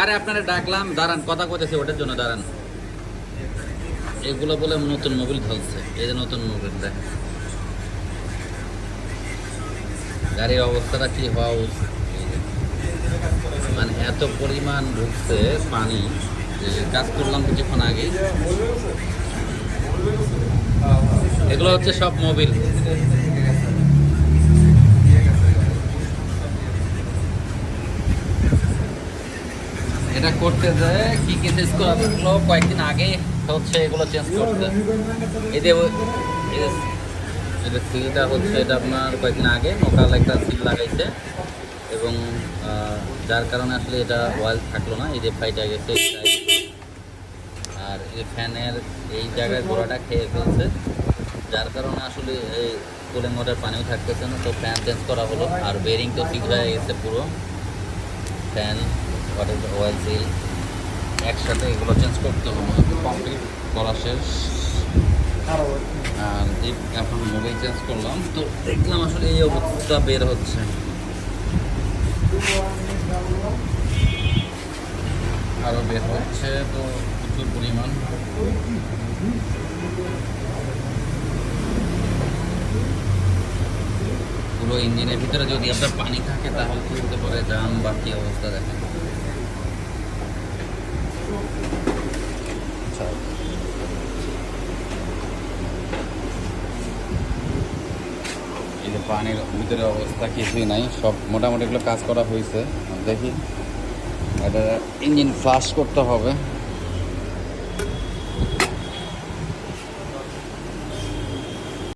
আরে আপনারা ডাকলাম, দাঁড়ান, কথা কইতেছে, ওটার জন্য দাঁড়ান। এগুলো বলে নতুন মোবিল ধরছে এই যে নতুন মোবিল দেখ। গাড়ির অবস্থাটা কি হওয়া উচিত? মানে এত পরিমাণ ঢুকছে পানি কাজ করলাম কিছুক্ষণ আগে এগুলো হচ্ছে সব মোবিল এটা করতে যায় কি কি চেঞ্জ করা থাকল কয়েকদিন আগে হচ্ছে এগুলো চেঞ্জ করতে এই যে সিলটা হচ্ছে এটা আপনার কয়েকদিন আগে লোকাল একটা সিল লাগাইছে এবং যার কারণে আসলে এটা ওয়াল থাকল না, এই যে ফাইটা গেছে আর এই ফ্যানের এই জায়গায় গোড়াটা খেয়ে ফেলছে, যার কারণে আসলে এই কুলিং ওয়াটার পানিও থাকতেছে না, তো ফ্যান চেঞ্জ করা হলো। আর বেরিং তো ঠিক হয়ে গেছে পুরো। ফ্যান ওয়াটার ওয়েল সিল একসাথে এগুলো চেঞ্জ করতে হলো কমপ্লিট করা শেষ। আর এখন মোবাইল চেঞ্জ করলাম তো দেখলাম আসলে এই অবস্থা বের হচ্ছে। আরও বের হচ্ছে তো প্রচুর পরিমাণ। পুরো ইঞ্জিনের ভিতরে যদি আপনার পানি থাকে তাহলে কি হতে পারে? জাম বা কি অবস্থা দেখেন। এই যে পানির ভিতরে অবস্থা কিছুই নাই, সব মোটামুটি এগুলো কাজ করা হয়েছে দেখি, এটা ইঞ্জিন ফ্লাশ করতে হবে।